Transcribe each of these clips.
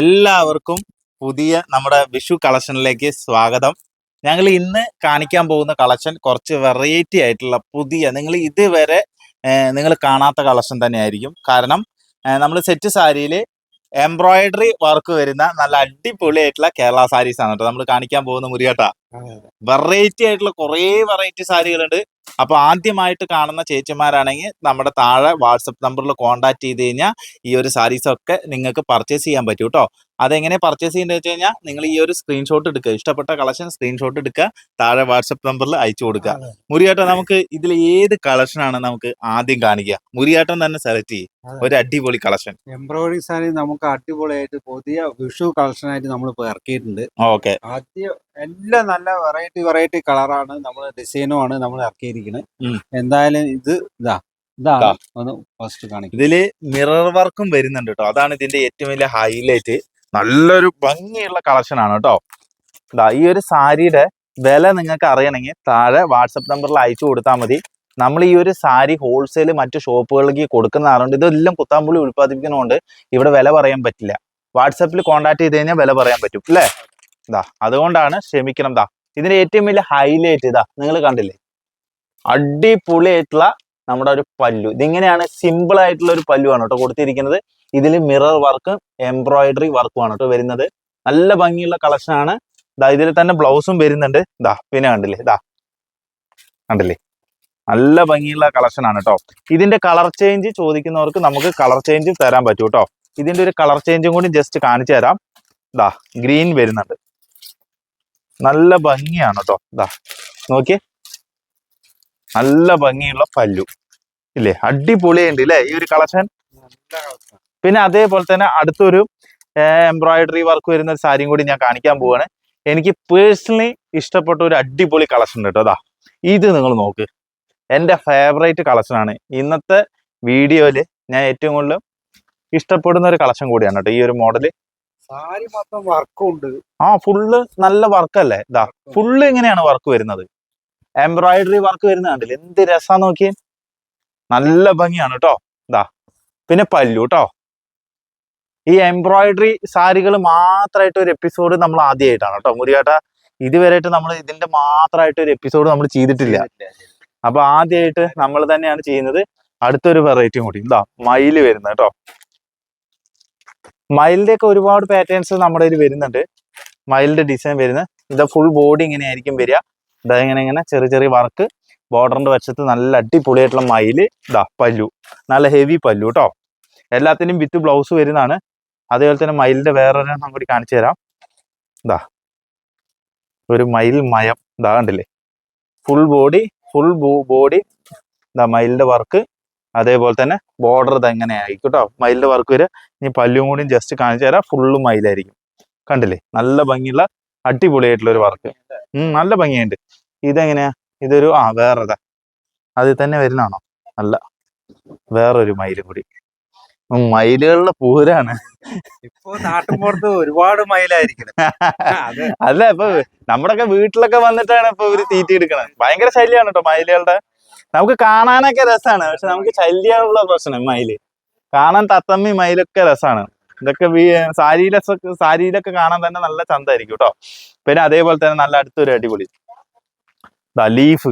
എല്ലാവർക്കും പുതിയ നമ്മുടെ വിഷു കളക്ഷനിലേക്ക് സ്വാഗതം. ഞങ്ങൾ ഇന്ന് കാണിക്കാൻ പോകുന്ന കളക്ഷൻ കുറച്ച് വെറൈറ്റി ആയിട്ടുള്ള പുതിയ നിങ്ങൾ ഇതുവരെ നിങ്ങൾ കാണാത്ത കളക്ഷൻ തന്നെയായിരിക്കും. കാരണം നമ്മൾ സെറ്റ് സാരിയിൽ എംബ്രോയിഡറി വർക്ക് വരുന്ന നല്ല അടിപൊളി ആയിട്ടുള്ള കേരള സാരീസ് ആണ് കേട്ടോ. നമ്മൾ കാണിക്കാൻ പോകുന്ന മുരികട്ട വെറൈറ്റി ആയിട്ടുള്ള കുറേ വെറൈറ്റി സാരികളുണ്ട്. അപ്പൊ ആദ്യമായിട്ട് കാണുന്ന ചേച്ചിമാരാണെങ്കിൽ നമ്മുടെ താഴെ വാട്സപ്പ് നമ്പറിൽ കോൺടാക്ട് ചെയ്ത് കഴിഞ്ഞാൽ ഈ ഒരു സാരീസൊക്കെ നിങ്ങൾക്ക് പർച്ചേസ് ചെയ്യാൻ പറ്റും കേട്ടോ അതെങ്ങനെ പർച്ചേസ് ചെയ്യേണ്ടത് വെച്ച് കഴിഞ്ഞാൽ നിങ്ങൾ ഈ ഒരു സ്ക്രീൻഷോട്ട് എടുക്കുക. ഇഷ്ടപ്പെട്ട കളക്ഷൻ സ്ക്രീൻഷോട്ട് എടുക്കുക. താഴെ വാട്സപ്പ് നമ്പറിൽ അയച്ചു കൊടുക്കുക. മുരിയാട്ടം നമുക്ക് ഇതിൽ ഏത് കളക്ഷൻ ആണ് നമുക്ക് ആദ്യം കാണിക്കുക. മുരിയാട്ടം തന്നെ സെലക്ട് ചെയ്യും. ഒരു അടിപൊളി കളക്ഷൻ എംബ്രോയിഡറി സാരി നമുക്ക് അടിപൊളിയായിട്ട് പുതിയ വിഷു കളക്ഷൻ ആയിട്ട് നമ്മൾ ഇപ്പോൾ ഇറക്കിയിട്ടുണ്ട്. ഓക്കെ. ആദ്യം എല്ലാം നല്ല വെറൈറ്റി വെറൈറ്റി കളറാണ് നമ്മൾ ഡിസൈനും ആണ് നമ്മൾ ഇറക്കിയിരിക്കുന്നത് എന്തായാലും ഇത് ഇതാ ഇതാ. ഒന്ന് ഫസ്റ്റ് കാണിക്കും. ഇതിൽ മിറർ വർക്കും വരുന്നുണ്ട് കേട്ടോ അതാണ് ഇതിന്റെ ഏറ്റവും വലിയ ഹൈലൈറ്റ് നല്ലൊരു ഭംഗിയുള്ള ആണ് കേട്ടോ. ദാ ഈ ഒരു സാരിയുടെ വില നിങ്ങൾക്ക് അറിയണമെങ്കിൽ താഴെ വാട്സപ്പ് നമ്പറിൽ അയച്ചു കൊടുത്താൽ മതി. നമ്മൾ ഈ ഒരു സാരി ഹോൾസെയിൽ മറ്റു ഷോപ്പുകളിലേക്ക് കൊടുക്കുന്നതാറുണ്ട് ഇതെല്ലാം കുത്താമ്പുള്ളി ഉൽപ്പാദിപ്പിക്കുന്നതുകൊണ്ട് ഇവിടെ വില പറയാൻ പറ്റില്ല. വാട്സപ്പിൽ കോൺടാക്ട് ചെയ്ത് കഴിഞ്ഞാൽ വില പറയാൻ പറ്റും അല്ലേ? ഇതാ അതുകൊണ്ടാണ് ക്ഷമിക്കണം. ദാ ഇതിന്റെ ഏറ്റവും വലിയ ഹൈലൈറ്റ് ഇതാ നിങ്ങൾ കണ്ടില്ലേ? അടിപൊളിയായിട്ടുള്ള നമ്മുടെ ഒരു പല്ലു. ഇതിങ്ങനെയാണ് സിമ്പിൾ ആയിട്ടുള്ള ഒരു പല്ലു ആണ് കേട്ടോ കൊടുത്തിരിക്കുന്നത്. ഇതിൽ മിറർ വർക്കും എംബ്രോയിഡറി വർക്കും ആണ് കേട്ടോ വരുന്നത്. നല്ല ഭംഗിയുള്ള കളക്ഷനാണ് ദാ ഇതിൽ തന്നെ ബ്ലൗസും വരുന്നുണ്ട്. ഇതാ പിന്നെ കണ്ടില്ലേ? ഇതാ കണ്ടില്ലേ? നല്ല ഭംഗിയുള്ള കളക്ഷൻ ആണ് കേട്ടോ. ഇതിന്റെ കളർ ചേഞ്ച് ചോദിക്കുന്നവർക്ക് നമുക്ക് കളർ ചേഞ്ച് തരാൻ പറ്റും കേട്ടോ. ഇതിന്റെ ഒരു കളർ ചേഞ്ചും കൂടി ജസ്റ്റ് കാണിച്ചു തരാം. ഇതാ ഗ്രീൻ വരുന്നുണ്ട്. നല്ല ഭംഗിയാണ് കേട്ടോ. ഇതാ നോക്കിയേ. നല്ല ഭംഗിയുള്ള പല്ലു. ഇല്ലേ? അടിപൊളിയുണ്ട് ഇല്ലേ? ഈ ഒരു കളക്ഷൻ പിന്നെ അതേപോലെ തന്നെ അടുത്തൊരു എംബ്രോയിഡറി വർക്ക് വരുന്ന ഒരു സാരിയും കൂടി ഞാൻ കാണിക്കാൻ പോവാണ്. എനിക്ക് പേഴ്സണലി ഇഷ്ടപ്പെട്ട ഒരു അടിപൊളി കളക്ഷൻ ഉണ്ട് കേട്ടോ. അതാ ഇത് നിങ്ങൾ നോക്ക്. എന്റെ ഫേവറേറ്റ് കളക്ഷനാണ് ആണ്. ഇന്നത്തെ വീഡിയോയിൽ ഞാൻ ഏറ്റവും കൂടുതൽ ഇഷ്ടപ്പെടുന്ന ഒരു കളക്ഷൻ കൂടിയാണ് കേട്ടോ ഈ ഒരു മോഡൽ ആ ഫുള്ള് നല്ല വർക്കല്ലേ ഇതാ ഫുള്ള് ഇങ്ങനെയാണ് വർക്ക് വരുന്നത്. എംബ്രോയിഡറി വർക്ക് വരുന്ന കണ്ടില്ലേ? എന്ത് രസാ നോക്കിയേ. നല്ല ഭംഗിയാണ് കേട്ടോ ഇതാ പിന്നെ പല്ലു കേട്ടോ ഈ എംബ്രോയിഡറി സാരികൾ മാത്രമായിട്ട് ഒരു എപ്പിസോഡ് നമ്മൾ ആദ്യമായിട്ടാണ് കേട്ടോ മുരിയാട്ട ഇതുവരെയായിട്ട് നമ്മൾ ഇതിന്റെ മാത്രമായിട്ട് ഒരു എപ്പിസോഡ് നമ്മൾ ചെയ്തിട്ടില്ല. അപ്പൊ ആദ്യമായിട്ട് നമ്മൾ തന്നെയാണ് ചെയ്യുന്നത്. അടുത്തൊരു വെറൈറ്റിയും കൂടി. ഇതാ മയിൽ വരുന്നത് കേട്ടോ മയിലിന്റെ ഒക്കെ ഒരുപാട് പാറ്റേൺസ് നമ്മുടെ കയ്യിൽ വരുന്നുണ്ട്. മയിലിന്റെ ഡിസൈൻ വരുന്നത്. ഇത് ഫുൾ ബോഡി ഇങ്ങനെ ആയിരിക്കും വരിക. ഇതാ ഇങ്ങനെ ഇങ്ങനെ ചെറിയ ചെറിയ വർക്ക് ബോർഡറിന്റെ വശത്ത് നല്ല അടിപൊളിയായിട്ടുള്ള മയിൽ ഇതാ പല്ലു നല്ല ഹെവി പല്ലു കേട്ടോ എല്ലാത്തിനും വിത്ത് ബ്ലൗസ് വരുന്നതാണ്. അതേപോലെ തന്നെ മയിലിന്റെ വേറൊരെണ്ണം കൂടി കാണിച്ചു തരാം. ഇതാ ഒരു മയിൽ മയം ഇതാ കണ്ടില്ലേ? ഫുൾ ബോഡി ഫുൾ ബോഡി ഇതാ മയിലിന്റെ വർക്ക് അതേപോലെ തന്നെ ബോർഡർ ഇതെങ്ങനെ ആയിരിക്കും കേട്ടോ മയിലിന്റെ വർക്ക് വരിക. ഇനി പല്ലും കൂടി ജസ്റ്റ് കാണിച്ചു തരാം. ഫുള്ള് മയിലായിരിക്കും. കണ്ടില്ലേ? നല്ല ഭംഗിയുള്ള അടിപൊളിയായിട്ടുള്ള ഒരു വർക്ക്. നല്ല ഭംഗിയുണ്ട്. ഇതെങ്ങനെയാ? ഇതൊരു ആ വേറെതാ. അതിൽ തന്നെ വരുന്നതാണോ? അല്ല. വേറൊരു മയിൽ കൂടി. മയിലുകളുടെ പൂരാണ്. ഇപ്പൊ നാട്ടിൻപുറത്ത് ഒരുപാട് മയിലായിരിക്കണം. അല്ല ഇപ്പൊ നമ്മുടെയൊക്കെ വീട്ടിലൊക്കെ വന്നിട്ടാണ് ഇപ്പൊ ഇവർ തീറ്റി എടുക്കണത് ഭയങ്കര ശല്യമാണ് കേട്ടോ മയിലുകളുടെ. നമുക്ക് കാണാനൊക്കെ രസമാണ് പക്ഷെ നമുക്ക് ശല്യമുള്ള പ്രശ്നം മയിൽ. കാണാൻ തത്തമ്മി മയിലൊക്കെ രസമാണ് ഇതൊക്കെ സാരിയിലൊക്കെ സാരിയിലൊക്കെ കാണാൻ തന്നെ നല്ല ചന്തായിരിക്കും കേട്ടോ. പിന്നെ അതേപോലെ തന്നെ നല്ല അടുത്തൊരു അടിപൊളി. ലീഫ്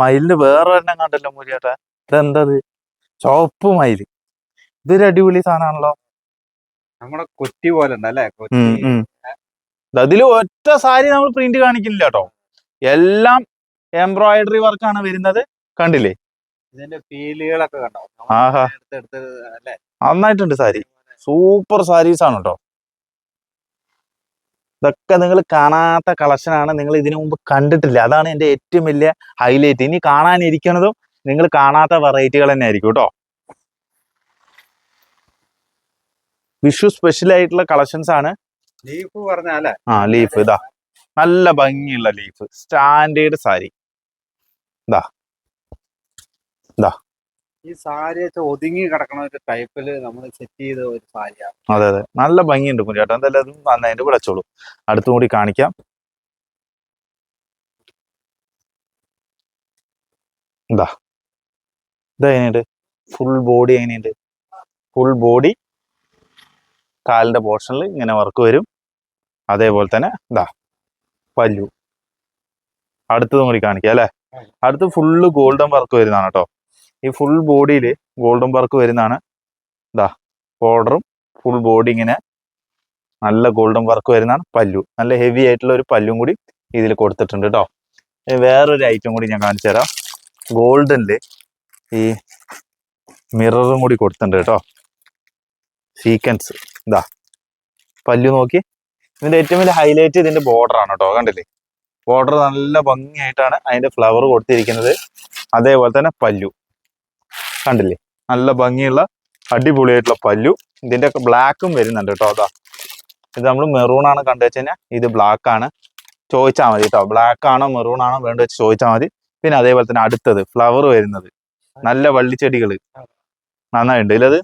മയിലിന് വേറെ തന്നെ കണ്ടല്ലോ മുരിയേട്ടാ. ഇതെന്തത്? ചോപ്പ് മയിൽ ഇതൊരു അടിപൊളി സാധനമാണല്ലോ. നമ്മുടെ കൊറ്റി പോലെ അതിൽ. അതിൽ ഒറ്റ സാരി നമ്മൾ പ്രിന്റ് കാണിക്കില്ല കേട്ടോ. എല്ലാം എംബ്രോയിഡറി വർക്കാണ് വരുന്നത്. കണ്ടില്ലേ? ഇതിന്റെ ഫീലുകളൊക്കെ കണ്ടോ? നന്നായിട്ടുണ്ട് സാരി. സൂപ്പർ സാരീസ് ആണ് കേട്ടോ ഇതൊക്കെ നിങ്ങൾ കാണാത്ത കളക്ഷനാണ് നിങ്ങൾ ഇതിനു മുമ്പ് കണ്ടിട്ടില്ല. അതാണ് എന്റെ ഏറ്റവും വലിയ ഹൈലൈറ്റ് ഇനി കാണാനിരിക്കുന്നതും നിങ്ങൾ കാണാത്ത വെറൈറ്റികൾ തന്നെ ആയിരിക്കും കേട്ടോ വിഷു സ്പെഷ്യൽ ആയിട്ടുള്ള കളക്ഷൻസ് ആണ്. ലീഫ് പറഞ്ഞാലേ ആ ലീഫ് ഇതാ. നല്ല ഭംഗിയുള്ള ലീഫ് സ്റ്റാൻഡേർഡ് സാരി ഈ സാരി വെച്ച് ഒതുങ്ങി കിടക്കണ ഒരു ടൈപ്പിൽ നമ്മൾ സെറ്റ് ചെയ്ത ഒരു സാരിയാണ് അതെ അതെ. നല്ല ഭംഗിയുണ്ട് കുഞ്ഞേട്ടൻ എന്തായാലും നന്നായിട്ട് വിളച്ചോളൂ അടുത്തും കൂടി കാണിക്കാം. എന്താ ഇതാ എങ്ങനെയുണ്ട് ഫുൾ ബോഡി എങ്ങനെയുണ്ട്? ഫുൾ ബോഡി കാലിന്റെ പോർഷനിൽ ഇങ്ങനെ വർക്ക് വരും. അതേപോലെ തന്നെ ഇതാ പല്ലു. അടുത്തതും കൂടി കാണിക്കാം അല്ലെ? അടുത്ത് ഫുള്ള് ഗോൾഡൻ വർക്ക് വരുന്നതാണ് കേട്ടോ ഈ ഫുൾ ബോഡിയിൽ ഗോൾഡൻ വർക്ക് വരുന്നതാണ്. ഇതാ ബോർഡറും ഫുൾ ബോഡി ഇങ്ങനെ നല്ല ഗോൾഡൻ വർക്ക് വരുന്നതാണ്. പല്ലു നല്ല ഹെവി ആയിട്ടുള്ള ഒരു പല്ലും കൂടി ഇതിൽ കൊടുത്തിട്ടുണ്ട് കേട്ടോ വേറൊരു ഐറ്റം കൂടി ഞാൻ കാണിച്ചു തരാം. ഗോൾഡനിൽ ഈ മിററും കൂടി കൊടുത്തിട്ടുണ്ട് കേട്ടോ സീക്വൻസ് ഇതാ പല്ലു നോക്കി. ഇതിന്റെ ഏറ്റവും വലിയ ഹൈലൈറ്റ് ഇതിന്റെ ബോർഡറാണ് കേട്ടോ കണ്ടില്ലേ? ബോർഡർ നല്ല ഭംഗിയായിട്ടാണ് അതിന്റെ ഫ്ലവർ കൊടുത്തിരിക്കുന്നത്. അതേപോലെ തന്നെ പല്ലു. കണ്ടില്ലേ? നല്ല ഭംഗിയുള്ള അടിപൊളിയായിട്ടുള്ള പല്ലു. ഇതിന്റെ ബ്ലാക്കും വരുന്നുണ്ട് കേട്ടോ അതാ. ഇത് നമ്മൾ മെറൂൺ ആണ് കണ്ടു വെച്ച് കഴിഞ്ഞാൽ ഇത് ബ്ലാക്ക് ആണ്. ചോദിച്ചാൽ മതി കേട്ടോ. ബ്ലാക്ക് ആണോ മെറൂൺ ആണോ വേണ്ട വെച്ച് ചോദിച്ചാൽ മതി. പിന്നെ അതേപോലെ തന്നെ അടുത്തത് ഫ്ലവർ വരുന്നത്. നല്ല വള്ളിച്ചെടികൾ നന്നായിട്ടുണ്ട് ഇല്ലത്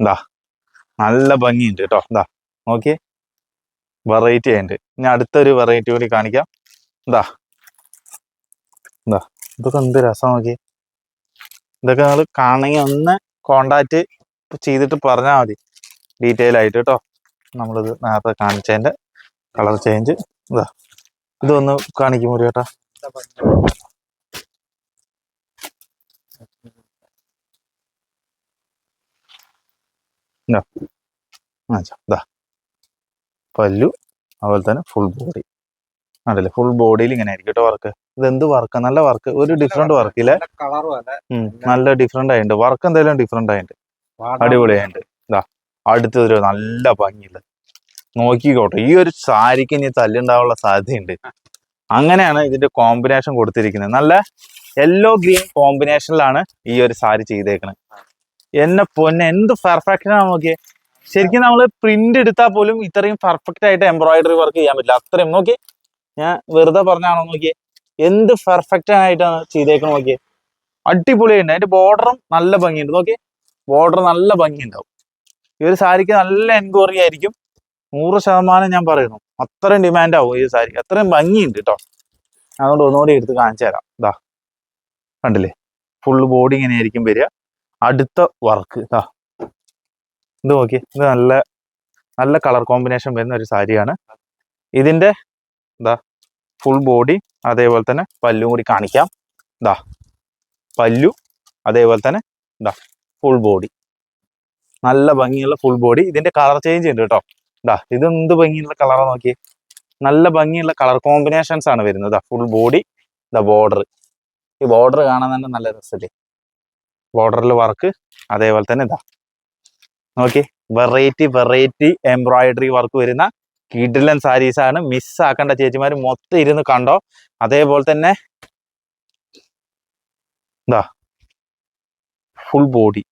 എന്താ നല്ല ഭംഗിയുണ്ട് കേട്ടോ. എന്താ നോക്കിയേ. വെറൈറ്റി ആയിട്ടുണ്ട് ഇനി അടുത്തൊരു വെറൈറ്റി കൂടി കാണിക്കാം. എന്താ ഇതാ ഇതൊക്കെ എന്ത് രസം നോക്കി ഇതൊക്കെ നിങ്ങൾ കാണണമെങ്കിൽ ഒന്ന് കോണ്ടാക്ട് ചെയ്തിട്ട് പറഞ്ഞാൽ മതി. ഡീറ്റെയിൽ ആയിട്ട് കേട്ടോ. നമ്മളിത് നേരത്തെ കാണിച്ചതിന്റെ കളർ ചേഞ്ച് ഇതാ. ഇതൊന്ന് കാണിക്കും മുറി കേട്ടോ. ഇതാ. പല്ലു അതുപോലെ തന്നെ ഫുൾ ബോഡി അതല്ലേ ഫുൾ ബോഡിയിൽ ഇങ്ങനെ ആയിരിക്കും കേട്ടോ വർക്ക് ഇത് എന്ത് വർക്ക് നല്ല വർക്ക് ഒരു ഡിഫറെന്റ് വർക്ക് ഇല്ലേ? നല്ല ഡിഫറെന്റ് ആയിട്ടുണ്ട്. വർക്ക് എന്തായാലും ഡിഫറെന്റ് ആയിട്ടുണ്ട്. അടിപൊളിയായിട്ടുണ്ട്. ഇതാ അടുത്തൊരു നല്ല ഭംഗിയില്ല? നോക്കിക്കോട്ടെ. ഈ ഒരു സാരിക്ക് ഇനി തല്ലുണ്ടാവാനുള്ള സാധ്യതയുണ്ട്. അങ്ങനെയാണ് ഇതിന്റെ കോമ്പിനേഷൻ കൊടുത്തിരിക്കുന്നത്. നല്ല യെല്ലോ ഗ്രീൻ കോമ്പിനേഷനിലാണ് ഈ ഒരു സാരി ചെയ്തേക്കുന്നത് എന്നെ പൊന്നെ എന്ത് പെർഫെക്ഷൻ ആണ് നോക്കിയേ. ശരിക്കും നമ്മൾ പ്രിന്റ് എടുത്താൽ പോലും ഇത്രയും പെർഫെക്റ്റ് ആയിട്ട് എംബ്രോയിഡറി വർക്ക് ചെയ്യാൻ പറ്റില്ല. അത്രയും. നോക്കിയേ. ഞാൻ വെറുതെ പറഞ്ഞാണോ നോക്കിയേ? എന്ത് പെർഫെക്റ്റ് ആയിട്ടാണ് ചെയ്തേക്കണ നോക്കിയേ. അടിപൊളിയുണ്ട് അതിന്റെ ബോർഡറും നല്ല ഭംഗിയുണ്ട്. നോക്കിയേ. ബോർഡർ നല്ല ഭംഗിയുണ്ടാവും. ഈ ഒരു സാരിക്ക് നല്ല എൻക്വയറി ആയിരിക്കും. നൂറ് ശതമാനം ഞാൻ പറയുന്നു. അത്രയും ഡിമാൻഡ് ആവും ഈ സാരിക്ക്. അത്രയും ഭംഗിയുണ്ട് കേട്ടോ അതുകൊണ്ട് ഒന്നുകൂടി എടുത്ത് കാണിച്ചു തരാം. ഇതാ കണ്ടില്ലേ? ഫുള്ള് ബോഡി ഇങ്ങനെ ആയിരിക്കും വരിക. അടുത്ത വർക്ക് ഇതാ ഇത് നോക്കി ഇത് നല്ല നല്ല കളർ കോമ്പിനേഷൻ വരുന്ന ഒരു സാരിയാണ്. ഇതിന്റെ ഇതാ ഫുൾ ബോഡി അതേപോലെ തന്നെ പല്ലും കൂടി കാണിക്കാം. ഇതാ പല്ലു അതേപോലെ തന്നെ ഇതാ ഫുൾ ബോഡി നല്ല ഭംഗിയുള്ള ഫുൾ ബോഡി ഇതിന്റെ കളർ ചേഞ്ച് ഉണ്ട് കേട്ടോ. ഇതാ ഇത് എന്ത് ഭംഗിയുള്ള കളറാണ് നോക്കി നല്ല ഭംഗിയുള്ള കളർ കോമ്പിനേഷൻസ് ആണ് വരുന്നത്. ഫുൾ ബോഡി ദ ബോർഡർ ഈ ബോർഡർ കാണാൻ തന്നെ നല്ല രസമില്ലേ ബോർഡറിൽ വർക്ക് അതേപോലെ തന്നെ ഇതാ നോക്കി വെറൈറ്റി വെറൈറ്റി എംബ്രോയിഡറി വർക്ക് വരുന്ന കിഡിലൻ സാരീസാണ്. ആണ് മിസ് ആക്കേണ്ട ചേച്ചിമാർ മൊത്തം ഇരുന്ന് കണ്ടോ? അതേപോലെ തന്നെ ഇതാ ഫുൾ ബോഡി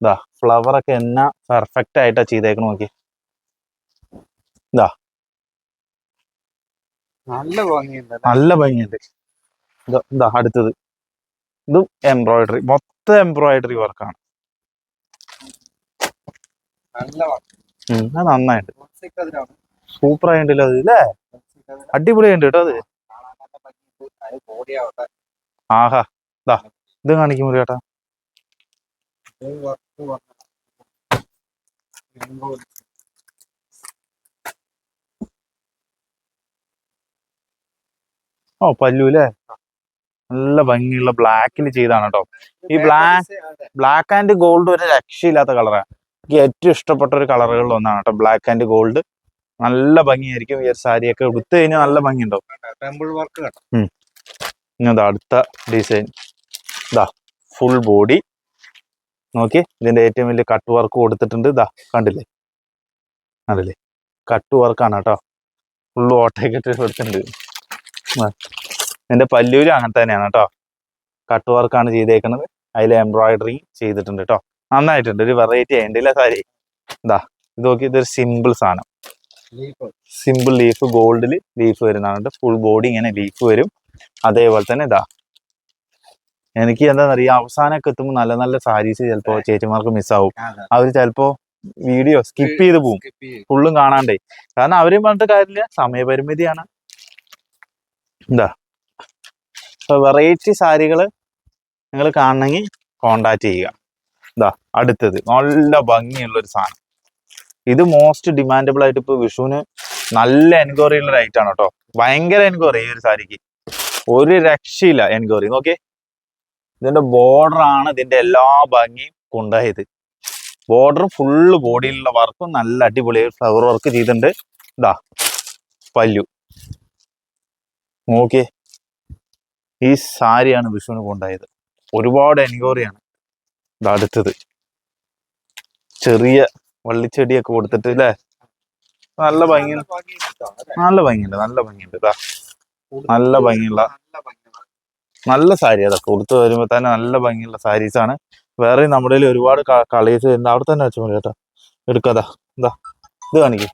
ഇതാ ഫ്ലവർ ഒക്കെ എന്നാ പെർഫെക്റ്റ് ആയിട്ടാ ചെയ്തേക്കണ നോക്കി നല്ല ഭംഗിയുണ്ട് നല്ല ഭംഗിയുണ്ട്. ഇതാ ഇതാ അടുത്തത്. ഇതും എംബ്രോയിഡറി മൊത്തം എംബ്രോയിഡറി വർക്കാണ് നന്നായിട്ട് സൂപ്പർ ആയിട്ടല്ലോ അത് അല്ലേ അടിപൊളിയുണ്ട് കേട്ടോ അത്. ആഹാ ദാ ഇത് കാണിക്കും ചേട്ടാ ഓ പല്ലു അല്ലേ നല്ല ഭംഗിയുള്ള ബ്ലാക്കിൽ ചെയ്താണ് കേട്ടോ. ഈ ബ്ലാക്ക് ബ്ലാക്ക് ആൻഡ് ഗോൾഡ് ഒരു രക്ഷയില്ലാത്ത കളറാണ് എനിക്ക് ഏറ്റവും ഇഷ്ടപ്പെട്ട ഒരു കളറുകളിൽ ഒന്നാണ് കേട്ടോ. ബ്ലാക്ക് ആൻഡ് ഗോൾഡ് നല്ല ഭംഗിയായിരിക്കും ഈ ഒരു സാരിയൊക്കെ. ഉടുത്തു കഴിഞ്ഞാൽ നല്ല ഭംഗിയുണ്ടാവും. ഉണ്ടാവും വർക്ക് ഇനി ഇതാ അടുത്ത ഡിസൈൻ ഇതാ ഫുൾ ബോഡി നോക്കി ഇതിന്റെ ഏറ്റവും വലിയ കട്ട് വർക്ക് കൊടുത്തിട്ടുണ്ട്. ഇതാ കണ്ടില്ലേ? കണ്ടില്ലേ? കട്ട് വർക്കാണ് കേട്ടോ. ഫുള്ള് ഓട്ടയൊക്കെ ഇട്ട് കൊടുത്തിട്ടുണ്ട്. എന്റെ ഇതിന്റെ പല്ലൂരും അങ്ങനെ തന്നെയാണ് കേട്ടോ. കട്ട് വർക്കാണ് ചെയ്തേക്കുന്നത്. അതിൽ എംബ്രോയിഡറി ചെയ്തിട്ടുണ്ട് കേട്ടോ. നന്നായിട്ടുണ്ട്. ഒരു വെറൈറ്റി ആയിട്ടുണ്ട് ഇല്ല സാരി. ഇതാ ഇത് നോക്കി ഇതൊരു സിമ്പിൾ സാധനം. സിമ്പിൾ ലീഫ് ഗോൾഡിൽ ലീഫ് വരുന്നതാണ് ഫുൾ ബോഡി ഇങ്ങനെ ലീഫ് വരും. അതേപോലെ തന്നെ ഇതാ എനിക്ക് എന്താണെന്നറിയാം അവസാനമൊക്കെ എത്തുമ്പോൾ നല്ല നല്ല സാരീസ് ചിലപ്പോൾ ചേച്ചിമാർക്ക് മിസ്സാവും അവർ ചിലപ്പോൾ വീഡിയോ സ്കിപ്പ് ചെയ്ത് പോവും. ഫുള്ളും കാണാണ്ടേ. കാരണം അവരെയും പറഞ്ഞിട്ട് കാര്യമില്ല. സമയപരിമിതിയാണ്. എന്താ വെറൈറ്റി സാരികൾ നിങ്ങൾ കാണണമെങ്കിൽ കോണ്ടാക്ട് ചെയ്യുക. ഇതാ അടുത്തത്. നല്ല ഭംഗിയുള്ള ഒരു സാധനം. ഇത് മോസ്റ്റ് ഡിമാൻഡബിൾ ആയിട്ട് ഇപ്പൊ വിഷുവിന് നല്ല എൻക്വയറി ഉള്ള റൈറ്റ് ആണ് കേട്ടോ ഭയങ്കര എൻക്വയറി ഈ ഒരു സാരിക്ക്. ഒരു രക്ഷയില്ല എൻക്വയറി നോക്കി ഇതിന്റെ ബോർഡർ ആണ് ഇതിന്റെ എല്ലാ ഭംഗിയും കൊണ്ടായത് ബോർഡർ ഫുള്ള് ബോഡിയിലുള്ള വർക്കും നല്ല അടിപൊളി ഫ്ലവർ വർക്ക് ചെയ്തിട്ടുണ്ട്. ഇതാ പല്ലു. നോക്കിയേ. ഈ സാരിയാണ് വിഷുവിന് കൊണ്ടായത് ഒരുപാട് എൻക്വയറി ആണ്. ഇത് അടുത്തത് ചെറിയ വള്ളിച്ചെടിയൊക്കെ കൊടുത്തിട്ട് അല്ലേ നല്ല ഭംഗി നല്ല ഭംഗിയുണ്ട് നല്ല ഭംഗിയുണ്ട്. നല്ല ഭംഗിയുള്ള നല്ല സാരി അതൊക്കെ കൊടുത്തു വരുമ്പോ തന്നെ നല്ല ഭംഗിയുള്ള സാരീസ് ആണ്. വേറെ നമ്മുടെ ഒരുപാട് കളേഴ്സ് വരുന്നുണ്ട്. അവിടെ തന്നെ വെച്ചാൽ മതി കേട്ടോ എടുക്കാതാ എന്താ ഇത് കാണിക്കും.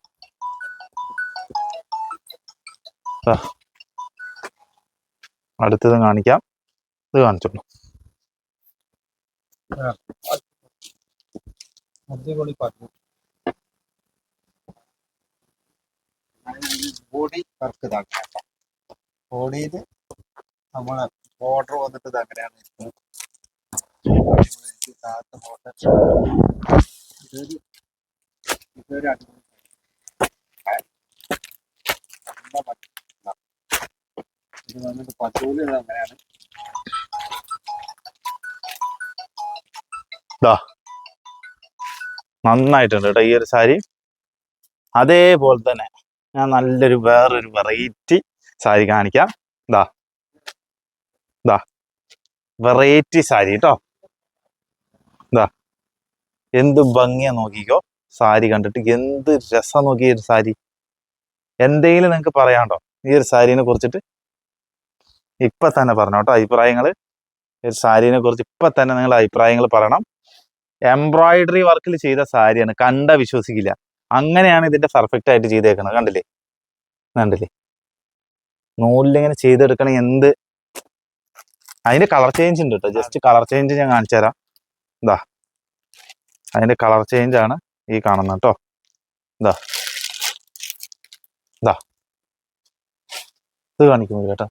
അടുത്തത് കാണിക്കാം. ഇത് കാണിച്ചോളൂ. അടിപൊളി പാട്ട് ബോഡി വർക്ക് ഇതാക്കാം ബോഡിയിൽ നമ്മളെ ബോർഡർ വന്നിട്ട് ഇത് അങ്ങനെയാണ് ഇരിക്കുന്നത്. താഴത്തെ border. ഇതൊരു ഇതൊരു അടിപൊളി. ഇത് വന്നിട്ട് പച്ചൂൽ ഇത് നന്നായിട്ടുണ്ട് കേട്ടോ ഈ ഒരു സാരി. അതേപോലെ തന്നെ ഞാൻ നല്ലൊരു വേറൊരു വെറൈറ്റി സാരി കാണിക്കാം. ഇതാ ഇതാ വെറൈറ്റി സാരി കേട്ടോ ഇതാ എന്ത് ഭംഗിയാ നോക്കിക്കോ. സാരി കണ്ടിട്ട് എന്ത് രസം നോക്കി ഒരു സാരി. എന്തെങ്കിലും നിങ്ങൾക്ക് പറയാണ്ടോ ഈ ഒരു സാരീനെ കുറിച്ചിട്ട്. ഇപ്പൊ തന്നെ പറഞ്ഞോ കേട്ടോ അഭിപ്രായങ്ങൾ ഈ ഒരു സാരീനെ കുറിച്ച് ഇപ്പൊ തന്നെ നിങ്ങൾ അഭിപ്രായങ്ങൾ പറയണം. എംബ്രോയിഡറി വർക്കിൽ ചെയ്ത സാരിയാണ് കണ്ട വിശ്വസിക്കില്ല. അങ്ങനെയാണ് ഇതിന്റെ പെർഫെക്റ്റ് ആയിട്ട് ചെയ്തേക്കുന്നത് കണ്ടില്ലേ? കണ്ടില്ലേ? നൂലിലിങ്ങനെ ചെയ്തെടുക്കണ എന്ത്? അതിന്റെ കളർ ചേഞ്ച് ഉണ്ട് കേട്ടോ ജസ്റ്റ് കളർ ചേഞ്ച് ഞാൻ കാണിച്ചു തരാം. ഇതാ അതിന്റെ കളർ ചേഞ്ച് ആണ് ഈ കാണുന്നത് കേട്ടോ ഇതാ ഇതാ ഇത് കാണിക്കുന്നു കേട്ടോ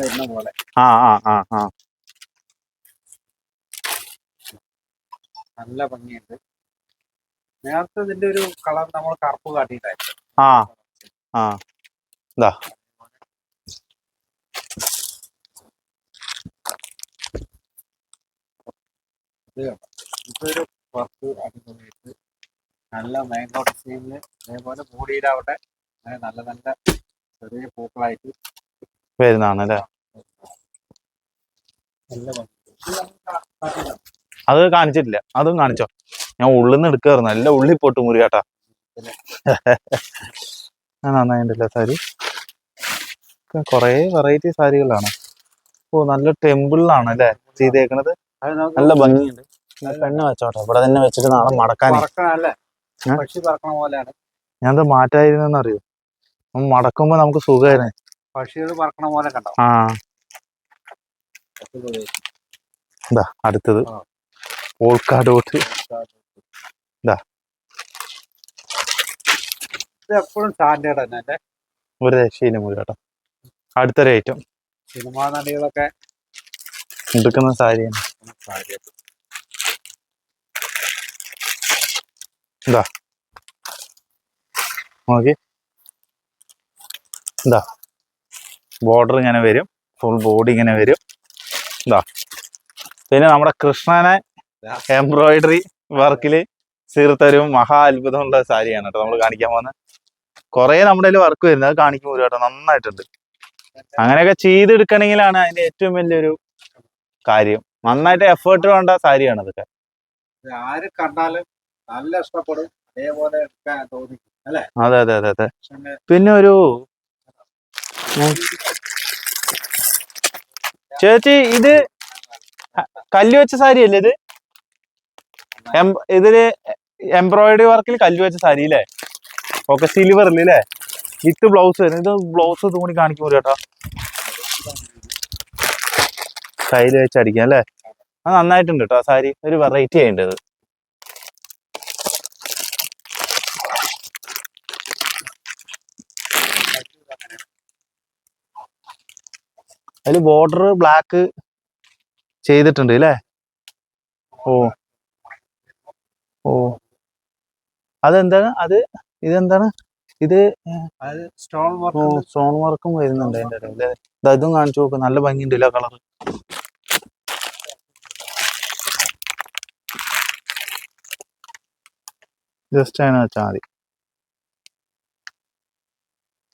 വരുന്ന പോലെ. ആ ആ ആ ആ. നല്ല ഭംഗിയുണ്ട്. നേരത്തെ ഇതിന്റെ ഒരു കളർ നമ്മൾ കറുപ്പ് കാട്ടിയിട്ടായിരുന്നു. ആ ആ. ഇതാ ഇതൊരു വർക്ക് അടിപൊളിയായിട്ട് നല്ല മാംഗോ ഡിസൈനിൽ അതേപോലെ ബോഡിയിലാവട്ടെ അങ്ങനെ നല്ല നല്ല ചെറിയ പൂക്കളായിട്ട് വരുന്നതാണ് അല്ലേ. അത് കാണിച്ചിട്ടില്ല. അതും കാണിച്ചോ. ഞാൻ ഉള്ളിൽ നിന്ന് എടുക്കായിരുന്നു. നല്ല ഉള്ളി പോട്ട് മുറി കേട്ടാ നന്നായിട്ടില്ല സാരി? കൊറേ വെറൈറ്റി സാരികളാണ്. ഓ നല്ല ടെമ്പിളിലാണ് അല്ലേ ചെയ്തേക്കണത്? നല്ല ഭംഗിയുണ്ട്. ഞാൻ പെണ്ണ് വെച്ചോട്ടെ. ഇവിടെ തന്നെ വെച്ചിട്ട് നാളെ മടക്കാൻ. ഞാനത് അല്ലേ ഏ? പോലെയാണ്. ഞാൻ എന്താ മാറ്റായിരുന്നെന്ന് അറിയോ മടക്കുമ്പോ നമുക്ക് സുഖമായിരുന്നു പക്ഷികൾ പറക്കണ പോലെ കണ്ടോ? ആ. അടിപൊളി. അടുത്തത്. ഓൾക്കാടോട്ട്. ഓൾക്കാട് ദാ. ഇത് എപ്പോഴും സ്റ്റാൻഡേർഡ് തന്നെ അല്ലേ? ഒരു രക്ഷയില്ല മുറി കേട്ടോ. അടുത്തൊരു ഐറ്റം സിനിമാ നടികളൊക്കെ എടുക്കുന്ന സാരിയാണ്. എന്താ നോക്കി. ഇതാ ബോർഡർ ഇങ്ങനെ വരും. ഫുൾ ബോഡി ഇങ്ങനെ വരും. ഇതാ പിന്നെ നമ്മുടെ കൃഷ്ണനെ എംബ്രോയിഡറി വർക്കിൽ സീർത്തൊരു മഹാ അത്ഭുതമുള്ള സാരിയാണ് കേട്ടോ നമ്മൾ കാണിക്കാൻ പോകുന്നത് കുറേ നമ്മുടെ കയ്യിൽ വർക്ക് വരുന്നത് കാണിക്കും ഒരു കേട്ടോ നന്നായിട്ടുണ്ട്. അങ്ങനെയൊക്കെ ചെയ്തെടുക്കണമെങ്കിലാണ് അതിന്റെ ഏറ്റവും വലിയൊരു കാര്യം. നന്നായിട്ട് എഫേർട്ട് വേണ്ട സാരിയാണ് ഇതൊക്കെ ഇത് ആര് കണ്ടാലും നല്ല ഇഷ്ടപ്പെടും. അതേപോലെ അതെ അതെ അതെ അതെ. പിന്നെ ഒരു. ചേച്ചി ഇത് കല്ല് വെച്ച സാരി അല്ലേ ഇത്? ഇതിൽ എംബ്രോയിഡറി വർക്കിൽ കല്ല് വെച്ച സാരി അല്ലേ? ഓക്കെ സിൽവർ അല്ലേ? വിത്ത് ബ്ലൗസ് വരുന്നത് ഇത് ബ്ലൗസ് ഇതും കൂടി കാണിക്കുമ്പോൾ കേട്ടോ കയ്യിൽ വെച്ച് അടിക്കാം അല്ലേ? അത് നന്നായിട്ടുണ്ട് കേട്ടോ സാരി. ഒരു വെറൈറ്റി ആയിട്ടുണ്ട് അതിൽ ബോർഡർ ബ്ലാക്ക് ചെയ്തിട്ടുണ്ട് അല്ലേ ഓ. ഓ. അതെന്താണ്? അത് ഇതെന്താണ്? ഇത് സ്റ്റോൺ വർക്ക് സ്റ്റോൺ വർക്കും വരുന്നുണ്ട് അതിന്റെ ഇടയിൽ ഇതും കാണിച്ചു നോക്ക്. നല്ല ഭംഗിയുണ്ട് ഇല്ല കളർ ജസ്റ്റ് അതിനെ വെച്ചാൽ മതി.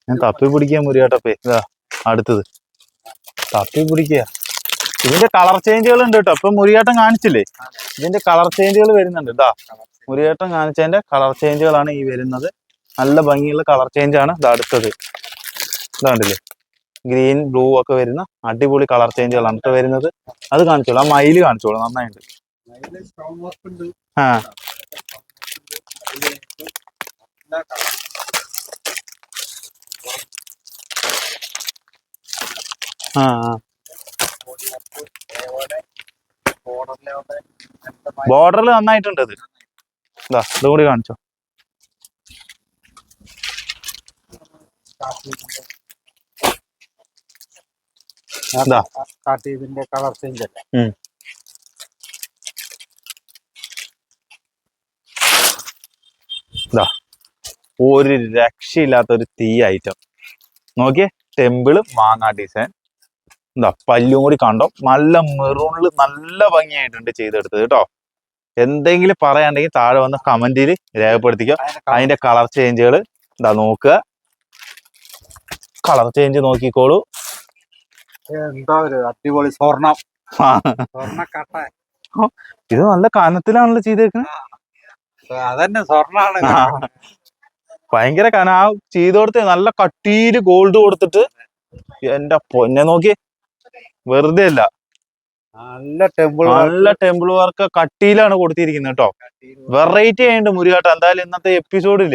ഞാൻ തപ്പി പിടിക്കാൻ മുറിയാട്ടപ്പേ. ഇതാ അടുത്തത്. തപ്പി പിടിക്കുക. ഇതിന്റെ കളർ ചേഞ്ചുകൾ ഉണ്ട് കേട്ടോ ഇപ്പൊ മുരിയാട്ടം കാണിച്ചില്ലേ? ഇതിന്റെ കളർ ചേഞ്ചുകൾ വരുന്നുണ്ട് ഇതാ മുരിയാട്ടം കാണിച്ചതിന്റെ കളർ ചേഞ്ചുകളാണ് ഈ വരുന്നത്. നല്ല ഭംഗിയുള്ള കളർ ചേഞ്ച് ആണ് ഇത് അടുത്തത്. ഇതാണ്ടില്ലേ? ഗ്രീൻ ബ്ലൂ ഒക്കെ വരുന്ന അടിപൊളി കളർ ചേഞ്ചുകളാണ് ഇപ്പൊ വരുന്നത്. അത് കാണിച്ചോളൂ. ആ മയിൽ കാണിച്ചോളൂ. നന്നായിട്ട് ആ എല്ലാ colour. ആ ആ body work, അതേപോലെ border ലെ അവിടെ വ്യക്തമായി ബോർഡറിൽ നന്നായിട്ടുണ്ട് ഇത്. ഇതാ ഇതും കൂടി കാണിച്ചോ. കളർ ചേഞ്ച് അല്ലേ? ഇതാ ഒരു രക്ഷയില്ലാത്ത ഒരു തീ ഐറ്റം. നോക്കിയേ ടെമ്പിൾ മാങ്ങാ ഡിസൈൻ. എന്താ പല്ലും കൂടി കണ്ടോ? നല്ല മെറൂണിൽ നല്ല ഭംഗിയായിട്ടുണ്ട് ചെയ്തെടുത്തത് കേട്ടോ. എന്തെങ്കിലും പറയാണ്ടെങ്കിൽ താഴെ വന്ന് കമന്റിൽ രേഖപ്പെടുത്തിക്കോ. അതിന്റെ കളർ ചേഞ്ചുകൾ എന്താ നോക്കുക. കളർ ചേഞ്ച് നോക്കിക്കോളൂ. എന്താ ഒരു അടിപൊളി സ്വർണം. ഇത് നല്ല കനത്തിലാണല്ലോ ചെയ്തേക്കുന്നത് അതന്നെ സ്വർണാണ്. ഭയങ്കര കന. ആ ചെയ്ത് കൊടുത്ത് നല്ല കട്ടിയിൽ ഗോൾഡ് കൊടുത്തിട്ട് എന്റെ പൊന്നെ നോക്കി വെറുതെ അല്ല നല്ല ടെമ്പിൾ നല്ല ടെമ്പിൾ വർക്ക് കട്ടിയിലാണ് കൊടുത്തിരിക്കുന്നത് കേട്ടോ. വെറൈറ്റി ആയിട്ട് മുരുകാട്ട. എന്തായാലും ഇന്നത്തെ എപ്പിസോഡിൽ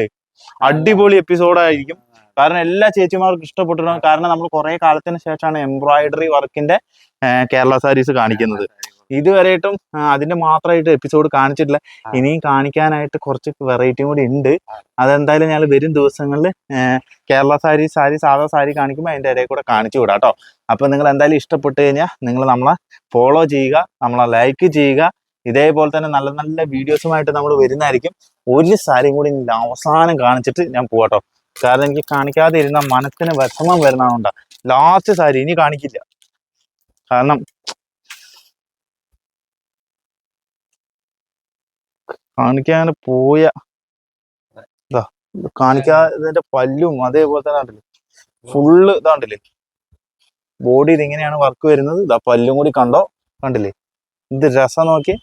അടിപൊളി എപ്പിസോഡായിരിക്കും കാരണം എല്ലാ ചേച്ചിമാർക്കും ഇഷ്ടപ്പെട്ടിട്ടുണ്ട്. കാരണം നമ്മൾ കുറെ കാലത്തിന് ശേഷമാണ് എംബ്രോയിഡറി വർക്കിന്റെ കേരള സാരീസ് കാണിക്കുന്നത്. ഇതുവരെയായിട്ടും അതിന്റെ മാത്രമായിട്ട് എപ്പിസോഡ് കാണിച്ചിട്ടില്ല. ഇനിയും കാണിക്കാനായിട്ട് കുറച്ച് വെറൈറ്റിയും കൂടി ഉണ്ട്. അതെന്തായാലും ഞങ്ങൾ വരും ദിവസങ്ങളിൽ കേരള സാരി സാരി സാധാ സാരി കാണിക്കുമ്പോൾ അതിന്റെ ഇടയിൽ കൂടെ കാണിച്ചു വിടാം കേട്ടോ. അപ്പൊ നിങ്ങൾ എന്തായാലും ഇഷ്ടപ്പെട്ടു കഴിഞ്ഞാൽ നിങ്ങൾ നമ്മളെ ഫോളോ ചെയ്യുക നമ്മളെ ലൈക്ക് ചെയ്യുക. ഇതേപോലെ തന്നെ നല്ല നല്ല വീഡിയോസുമായിട്ട് നമ്മൾ വരുന്നതായിരിക്കും. ഒരു സാരിയും കൂടി അവസാനം കാണിച്ചിട്ട് ഞാൻ പോവാട്ടോ കാരണം എനിക്ക് കാണിക്കാതെ ഇരുന്ന മനസ്സിന് വിഷമം വരുന്നതുകൊണ്ടാണ് ലാസ്റ്റ് സാരി ഇനി കാണിക്കില്ല. കാരണം കാണിക്കാൻ പോയ ഇതാ കാണിക്കാതിന്റെ പല്ലും അതേപോലെ തന്നെ ഉണ്ടല്ലേ ഫുള്ള് ഇതാണ്ടില്ലേ ബോഡി ഇതിങ്ങനെയാണ് വർക്ക് വരുന്നത്. ഇതാ പല്ലും കൂടി കണ്ടോ? കണ്ടില്ലേ? ഇത് രസം നോക്കി.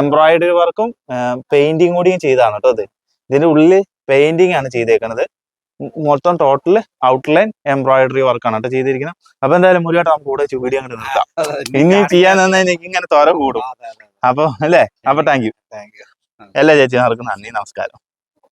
എംബ്രോയിഡറി വർക്കും പെയിന്റിങ് കൂടിയും ചെയ്താണ് കേട്ടോ അത് ഇതിന്റെ ഉള്ളിൽ പെയിന്റിംഗ് ആണ് ചെയ്തേക്കുന്നത് മൊത്തം ടോട്ടൽ ഔട്ട്ലൈൻ എംബ്രോയിഡറി വർക്കാണ് കേട്ടോ ചെയ്തിരിക്കുന്നത് അപ്പൊ എന്തായാലും മുരുകാട്ട് നമുക്ക് കൂടെ വീഡിയോ അങ്ങോട്ട് നിർത്താം. ഇനി ചെയ്യാൻ നിന്ന് എനിക്ക് ഇങ്ങനെ തൊര കൂടും. അപ്പൊ അല്ലേ? അപ്പൊ താങ്ക് യു താങ്ക് യു എല്ലാ ചേച്ചിമാർക്കും നന്ദി നമസ്കാരം.